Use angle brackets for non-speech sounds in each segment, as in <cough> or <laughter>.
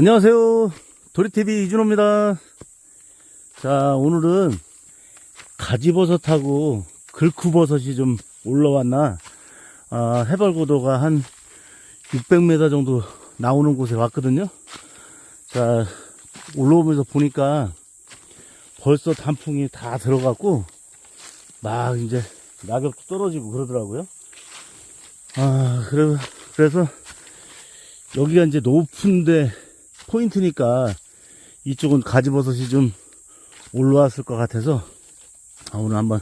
안녕하세요. 도리TV 이준호입니다. 자, 오늘은 가지버섯하고 글쿠버섯이 좀 올라왔나, 아, 해발고도가 한 600m 정도 나오는 곳에 왔거든요. 자, 올라오면서 보니까 벌써 단풍이 다 들어갔고, 막 이제 낙엽도 떨어지고 그러더라고요. 아, 그래, 그래서 여기가 이제 높은데 포인트니까 이쪽은 가지버섯이 좀 올라왔을 것 같아서 아, 오늘 한번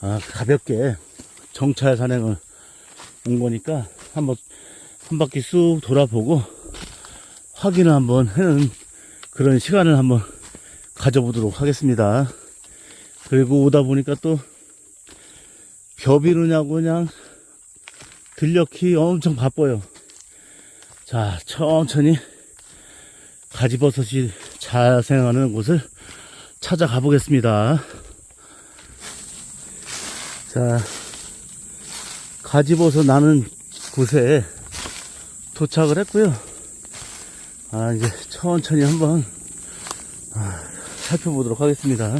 아, 가볍게 정찰 산행을 온 거니까 한번 한 바퀴 쑥 돌아보고 확인을 한번 하는 그런 시간을 한번 가져보도록 하겠습니다. 그리고 오다 보니까 또 벼비느냐고 그냥 들녘이 엄청 바빠요. 자, 천천히 가지버섯이 자생하는 곳을 찾아가 보겠습니다. 자, 가지버섯 나는 곳에 도착을 했고요. 아, 이제 천천히 한번 아, 살펴보도록 하겠습니다.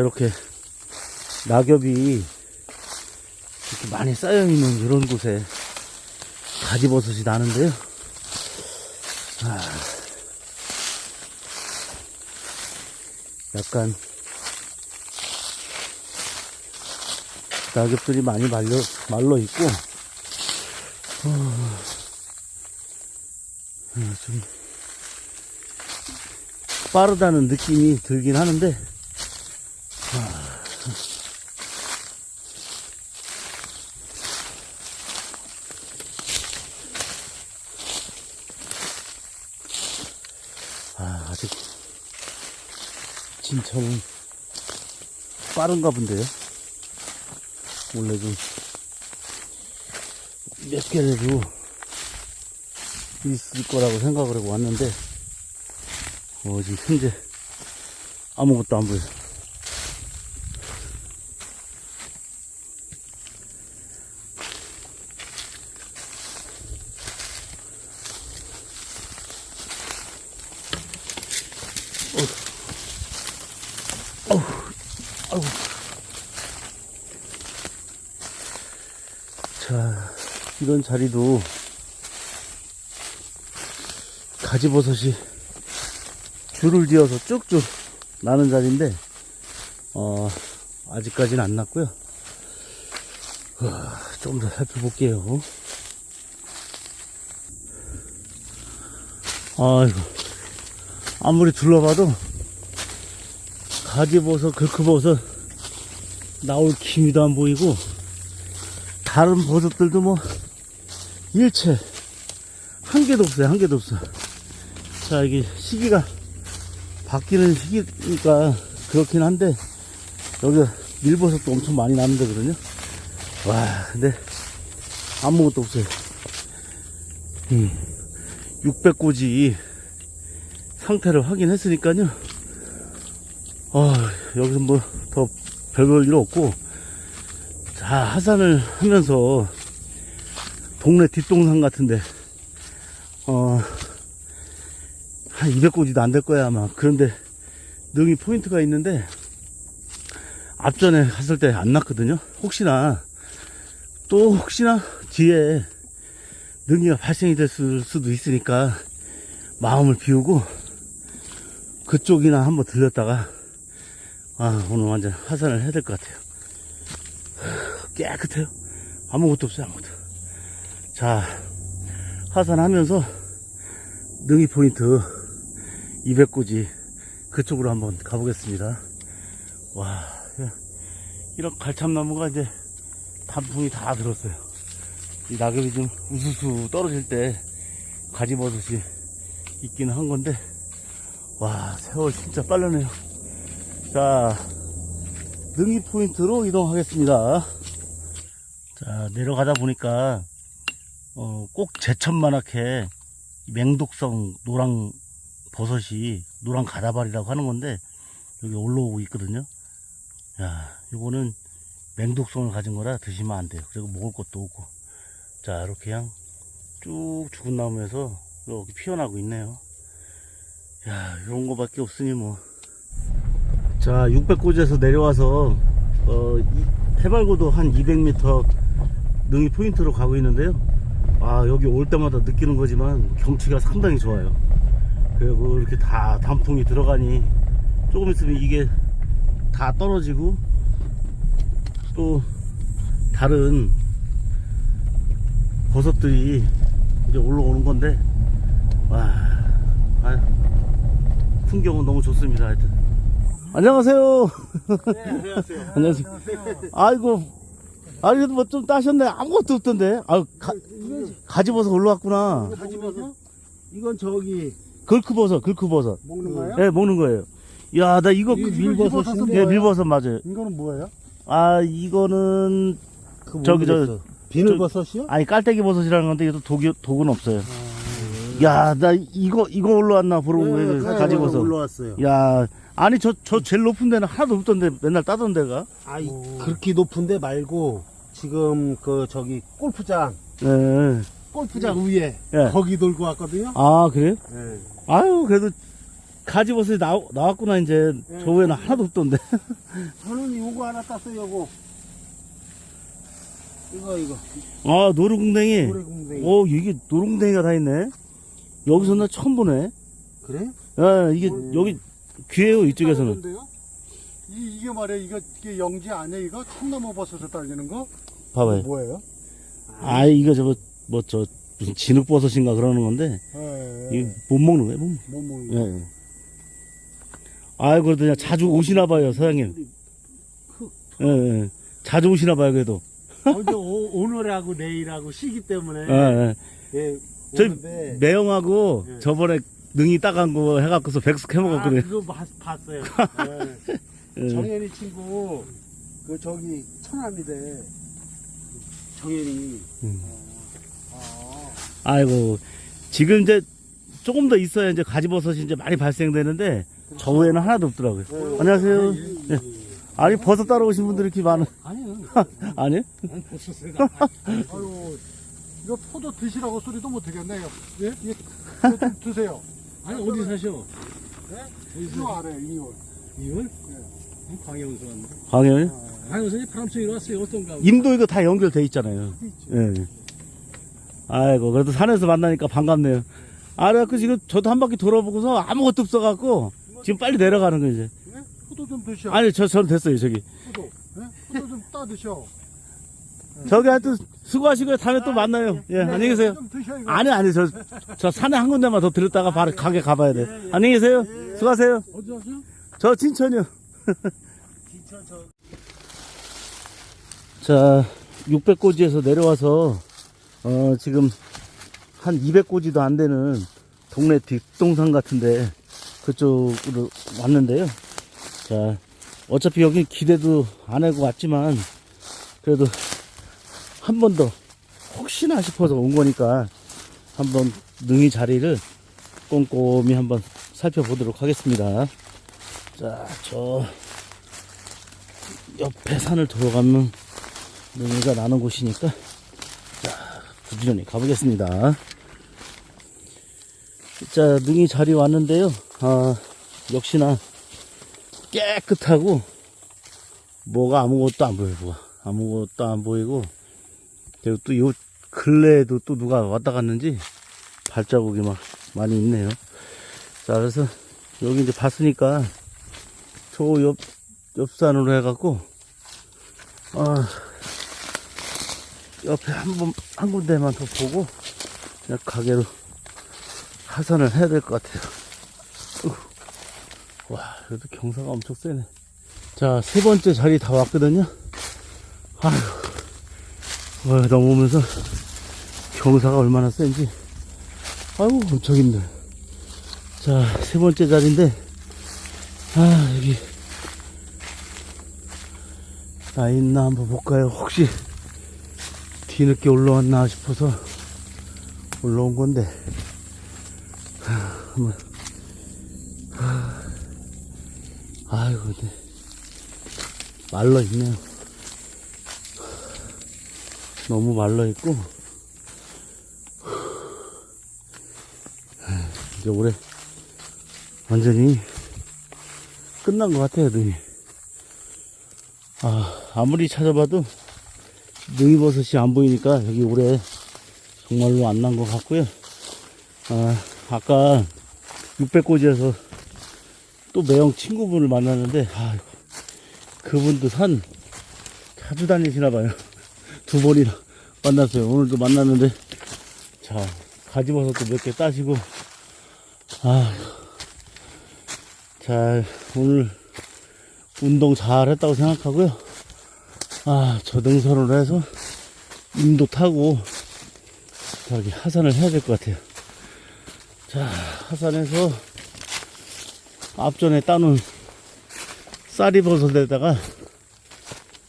이렇게 낙엽이 이렇게 많이 쌓여 있는 이런 곳에 가지버섯이 나는데요. 아, 약간 낙엽들이 많이 말려, 말러 있고, 어, 아, 좀 빠르다는 느낌이 들긴 하는데, <laughs> 아, 아직 진짜는 빠른가 본데요. 원래 좀 몇 개라도 있을 거라고 생각을 하고 왔는데, 어, 지금 현재 아무것도 안 보여요. 이런 자리도 가지버섯이 줄을 지어서 쭉쭉 나는 자리인데, 어, 아직까지는 안 났고요. 좀 더 살펴볼게요. 아이고, 아무리 둘러봐도 가지버섯, 글크버섯 나올 기미도 안 보이고 다른 버섯들도 뭐 일체. 한 개도 없어요 한 개도 없어. 자 이게 시기가 바뀌는 시기니까 그렇긴 한데 여기 밀버섯도 엄청 많이 나는 데거든요 와 근데 아무것도 없어요. 600고지 상태를 확인했으니까요. 어, 여기서 뭐 더 별볼 일 없고 자 하산을 하면서 동네 뒷동산 같은데 어 한 200고지도 안 될 거야 아마 그런데 능이 포인트가 있는데 앞전에 갔을 때 안 났거든요 혹시나 또 혹시나 뒤에 능이가 발생이 될 수- 수도 있으니까 마음을 비우고 그쪽이나 한번 들렸다가 아, 오늘 완전 하산을 해야 될 것 같아요. 깨끗해요. 아무것도 없어요, 아무것도. 자, 하산하면서 능이 포인트 200고지 그쪽으로 한번 가보겠습니다. 와, 야, 이런 갈참나무가 이제 단풍이 다 들었어요. 이 낙엽이 좀 우수수 떨어질 때 가지버섯이 있기는 한 건데, 와, 세월 진짜 빠르네요. 자, 능이 포인트로 이동하겠습니다. 자, 내려가다 보니까, 어, 꼭 제천만하게 맹독성 노랑 버섯이 노랑 가다발이라고 하는 건데, 여기 올라오고 있거든요. 야, 이거는 맹독성을 가진 거라 드시면 안 돼요. 그리고 먹을 것도 없고. 자, 이렇게 그냥 쭉 죽은 나무에서 이렇게 피어나고 있네요. 야, 이런 거밖에 없으니 뭐. 자, 600고지에서 내려와서, 어, 이- 해발고도 한 200m 능이 포인트로 가고 있는데요. 아, 여기 올 때마다 느끼는 거지만 경치가 상당히 좋아요. 그리고 이렇게 다 단풍이 들어가니 조금 있으면 이게 다 떨어지고 또 다른 버섯들이 이제 올라오는 건데 와 아, 풍경은 너무 좋습니다 하여튼 안녕하세요 안녕하세요. <laughs> 안녕하세요 아이고 아니 뭐 좀 따셨네 아무것도 없던데 아 가, 가지버섯 올라왔구나 가지버섯? 이건 저기 걸크버섯 걸크버섯 먹는 거예요? 네 먹는 거예요 야 나 이거 그- 밀버섯인데? 예 밀버섯 맞아요 이거는 뭐예요? 아 이거는 저기 저 비늘버섯이요? 아니 깔때기 버섯이라는 건데 이것도 독이 독은 없어요. 야나 이거 이거 올라왔나 보러 온 거예요. 그 가지버섯. 올라왔어요. 야 아니 저저 제일 높은 데는 하나도 없던데 맨날 따던 데가. 아이 그렇게 높은 데 말고 지금 그 저기 골프장 예. 골프장 위에 예. 거기 돌고 왔거든요. 아 그래요? 예. 아유 그래도 가지버섯이 나 나왔구나 이제 예. 저 외에는 하나도 없던데. <laughs> 저는 요거 하나 땄어요. 요거 이거 이거 아 노루궁뎅이. 오 이게 노루궁뎅이가 다 있네. 여기서 나 처음 보네. 그래? 야 이게 여기 귀해요 이쪽에서는. 이, 이게 말이야 이거 이게 영지 아니야 이거 참나무 버섯을 딸리는 거 봐봐요. 뭐예요? 아 이거 저거 뭐 저 무슨 진흙버섯인가 그러는 건데 예, 이거 못 먹는 거예요. 못 먹- 못 먹는 예. 거. 예. 아이고, 그냥 자주 오시나 봐요, 사장님. 예, 예. 자주 오시나 봐요, 그래도. 먼저 오, 오늘하고 내일하고 쉬기 때문에 예, 예. 예, 저희 오는데 매형하고 예. 저번에 능이 따간 거 해갖고서 백숙 해 아, 먹었거든요. 그거 봤, 봤어요. <laughs> 예. 예. 정현이 친구 그 저기 천안이래. 정현이. 음. 아, 아이고, 지금 이제 조금 더 있어야 이제 가지버섯이 이제 많이 발생되는데, 저 외에는 하나도 없더라고요. 네. 안녕하세요. 예. 아니, 버섯 따러 오신 분들이 이렇게 많은, 아니요. 아니요? 아유 이거 포도 드시라고 소리도 못 하겠네요. 예? 예? 이거 좀 드세요. <laughs> 아니 어디 사셔? 이거 알아요 이거. 이걸? 왔는데. 광현? 광해운서 파람송이로 왔어요. 어떤가? 임도 이거 다 연결돼 있잖아요. 예. 아이고, 그래도 산에서 만나니까 반갑네요. 아, 그래갖고 지금 저도 한 바퀴 돌아보고서 아무것도 없어갖고, 지금 빨리 내려가는 거 이제. 예? 포도 좀 드셔. 아니, 저, 저는 됐어요, 저기. 포도. 예? 포도 좀 따 드셔. 저기 하여튼 수고하시고요. 다음에 또 만나요. 예, 안녕히 계세요. 좀 드셔 이거. 아니, 아니, 저, 저 산에 한 군데만 더 들렸다가 바로 가게 가봐야 돼. 안녕히 계세요. 수고하세요. 어디 사세요? 저 진천이요. <laughs> 자, 600고지에서 내려와서, 어, 지금 한 200고지도 안 되는 동네 뒷동산 같은데, 그쪽으로 왔는데요. 자, 어차피 여기 기대도 안 하고 왔지만, 그래도 한 번 더, 혹시나 싶어서 온 거니까, 한번 능이 자리를 꼼꼼히 한번 살펴보도록 하겠습니다. 자, 저 옆에 산을 돌아가면 능이가 나는 곳이니까 자, 부지런히 가보겠습니다. 자, 능이 자리 왔는데요. 아, 역시나 깨끗하고 뭐가 아무것도 안. 뭐가. 아무것도 안 보이고 그리고 또 요 근래에도 또 누가 왔다 갔는지 발자국이 막 많이 있네요. 자, 그래서 여기 이제 봤으니까 저 옆, 옆산으로 해갖고, 아, 옆에 한 번, 한 군데만 더 보고, 그냥 가게로 하산을 해야 될 것 같아요. 으. 와, 그래도 경사가 엄청 세네. 자, 세 번째 자리 다 왔거든요. 아휴, 와, 넘어오면서 경사가 얼마나 센지. 아이고, 엄청 힘들어. 자, 세 번째 자리인데, 아, 여기, 나 있나 한번 볼까요? 혹시 뒤늦게 올라왔나 싶어서 올라온 건데. 하, 한번. 하, 아이고, 근데 말라 있네요. 너무 말라 있고. 이제 올해 완전히 끝난 것 같아요, 능이. 아, 아무리 찾아봐도 능이버섯이 안 보이니까 여기 올해 정말로 안 난 것 같고요. 아, 아까 600고지에서 또 매형 친구분을 만났는데, 아, 그분도 산 자주 다니시나 봐요. <laughs> 두 번이나 만났어요. 오늘도 만났는데, 자, 가지버섯도 몇 개 따시고, 아, 잘, 오늘 운동 잘 했다고 생각하고요. 아, 저 등산을 해서 임도 타고 저기 하산을 해야 될 것 같아요. 자, 하산해서 앞전에 따놓은 쌀이버섯에다가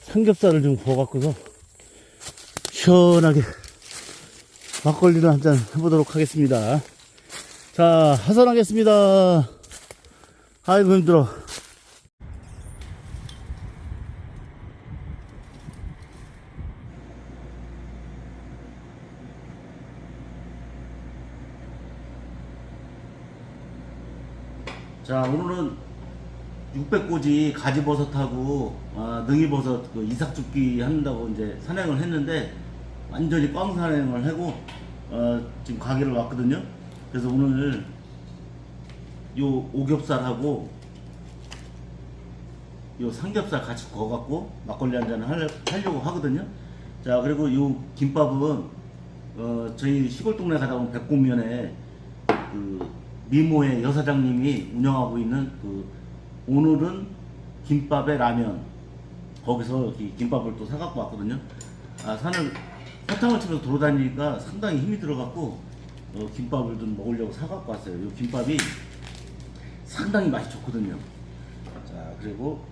삼겹살을 좀 구워갖고서 시원하게 막걸리를 한 잔 해보도록 하겠습니다. 자, 하산하겠습니다. 아이고, 힘들어. 자, 오늘은 600고지 가지버섯하고 아, 능이버섯 그 이삭죽기 한다고 이제 산행을 했는데 완전히 꽝 산행을 하고 어, 지금 가게를 왔거든요. 그래서 오늘 요 오겹살하고 요 삼겹살 같이 구워갖고 막걸리 한잔 하려고 하거든요. 자 그리고 요 김밥은 어, 저희 시골 동네 가다 보면 백곡면에 그 미모의 여사장님이 운영하고 있는 그 오늘은 김밥에 라면 거기서 이 김밥을 또 사갖고 왔거든요. 아 산을 사탕을 치면서 돌아다니니까 상당히 힘이 들어갖고 어, 김밥을 좀 먹으려고 사갖고 왔어요. 이 김밥이 상당히 맛이 좋거든요. 자 그리고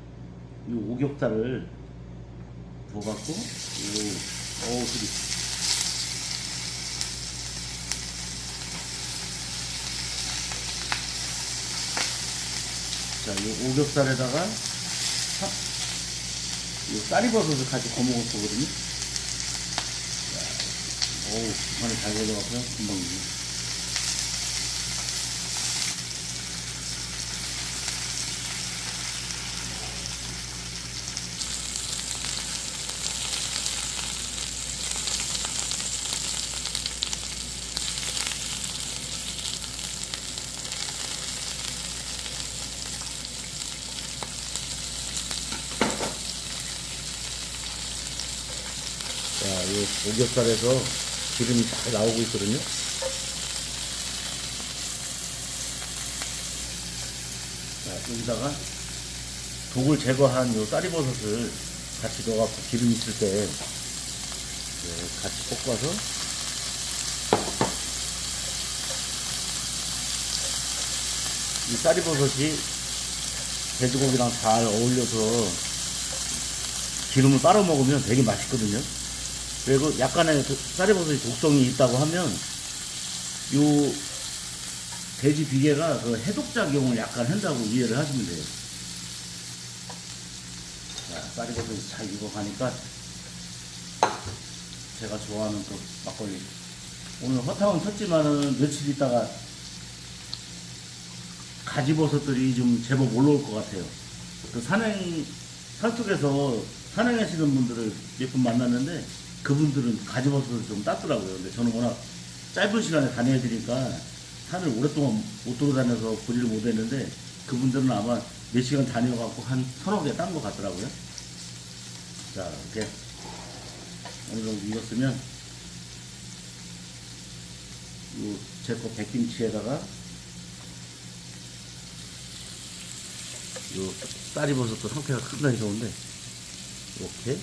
이 오겹살을 부어갖고 요 어우 소리 자, 이 오겹살에다가 사, 이 쌀이버섯을 같이 거먹을 거거든요. 자, 어우, 간이 잘 걸려갖고요. 금방 익네. 자, 이 오겹살에서 기름이 잘 나오고 있거든요. 자, 여기다가 독을 제거한 요 쌀이버섯을 같이 넣어갖고 기름 있을 때 네, 같이 볶아서 이 쌀이버섯이 돼지고기랑 잘 어울려서 기름을 빨아 먹으면 되게 맛있거든요. 그리고 약간의 그 쌀이버섯이 독성이 있다고 하면 요 돼지 비계가 그 해독작용을 약간 한다고 이해를 하시면 돼요. 자, 쌀이버섯이 잘 익어가니까 제가 좋아하는 그 막걸리. 오늘 허탕은 쳤지만은 며칠 있다가 가지버섯들이 좀 제법 올라올 것 같아요. 그 산행, 산속에서 산행하시는 분들을 몇 분 만났는데 그분들은 가지버섯을 좀 땄더라고요. 근데 저는 워낙 짧은 시간에 다녀야 되니까 산을 오랫동안 못 돌아다녀서 보지를 못했는데 그분들은 아마 몇 시간 다녀갖고 한 서너 개 딴 것 같더라고요. 자, 이렇게 어느 정도 익었으면 제거 백김치에다가 요 쌀이 버섯도 상태가 상당히 좋은데 이렇게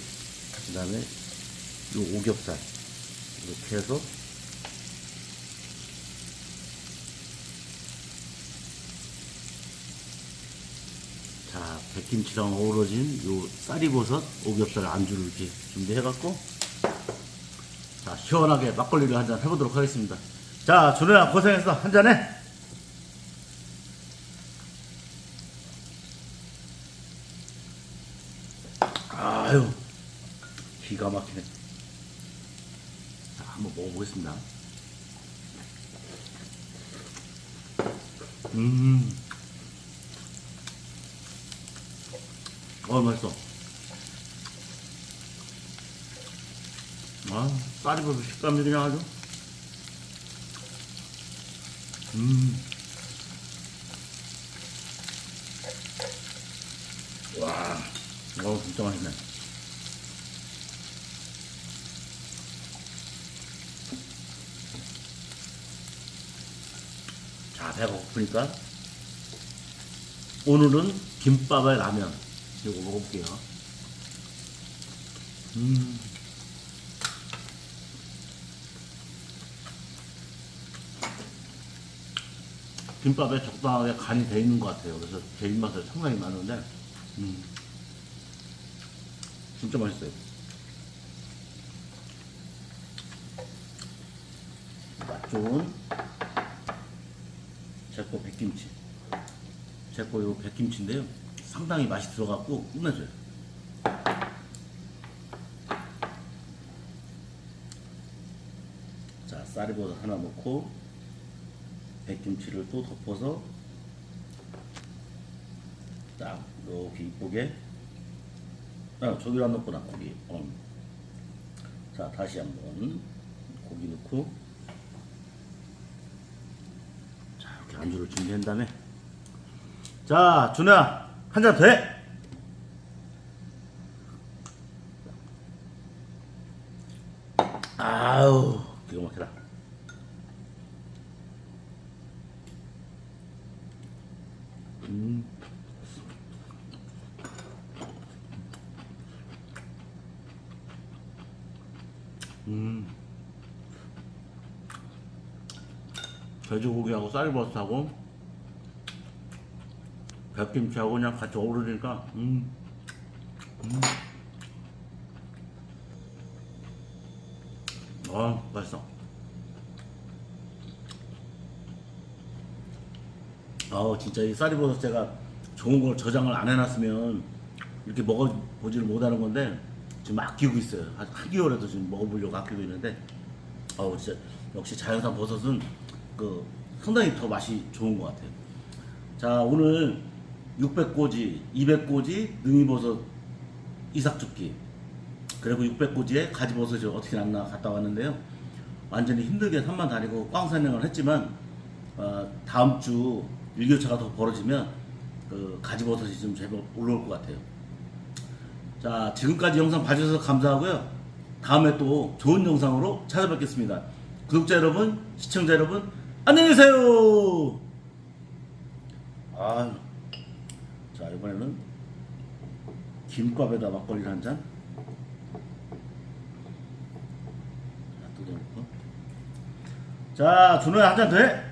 그 다음에 요 오겹살 이렇게 해서 자, 백김치랑 어우러진 요 쌀이버섯 오겹살 안주를 이렇게 준비해갖고, 자, 시원하게 막걸리를 한잔 해보도록 하겠습니다. 자, 준호야, 고생했어. 한 잔해. 아유, 기가 막히네. 자, 한번 먹어보겠습니다. 음. 어, 맛있어. 아, 쌀이 벌써 식감이 그냥 아주. 음. 와, 어, 진짜 맛있네. 자, 배가 고프니까 오늘은 김밥에 라면 이거 먹어볼게요. 음. 김밥에 적당하게 간이 돼 있는 것 같아요. 그래서 제 입맛에 상당히 맞는데, 음. 진짜 맛있어요. 맛 좋은 백김치. 제 거 요 백김치인데요. 상당히 맛이 들어갔고 끝내줘요. 자, 쌀이버섯 하나 넣고 백김치를 또 덮어서 딱 이렇게 이쁘게 아, 저기를 안 넣구나 고기 어. 자 다시 한번 고기 넣고 자 이렇게 안주를 준비한 다음에 자 준호야 한 잔 돼? 아우 기가 막히다 음. 음. 돼지고기하고 쌀버섯하고 백김치하고 그냥 같이 어우러지니까 음. 음. 아 맛있어 아 진짜 이 쌀이버섯 제가 좋은 걸 저장을 안 해놨으면 이렇게 먹어보지를 못하는 건데 지금 아끼고 있어요 한, 한 개월에도 지금 먹어보려고 아끼고 있는데 아우 진짜 역시 자연산 버섯은 그 상당히 더 맛이 좋은 것 같아요 자 오늘 600꼬지 200꼬지 능이버섯 이삭죽기 그리고 600꼬지에 가지버섯이 어떻게 났나 갔다 왔는데요 완전히 힘들게 산만 다니고 꽝 산행을 했지만 어, 다음 주 일교차가 더 벌어지면 그 가지버섯이 좀 제법 올라올 것 같아요. 자, 지금까지 영상 봐주셔서 감사하고요. 다음에 또 좋은 영상으로 찾아뵙겠습니다. 구독자 여러분, 시청자 여러분, 안녕히 계세요! 아, 자, 이번에는 김밥에다 막걸리 한 잔. 자, 뜯어놓고. 자, 준호야 한 잔 돼?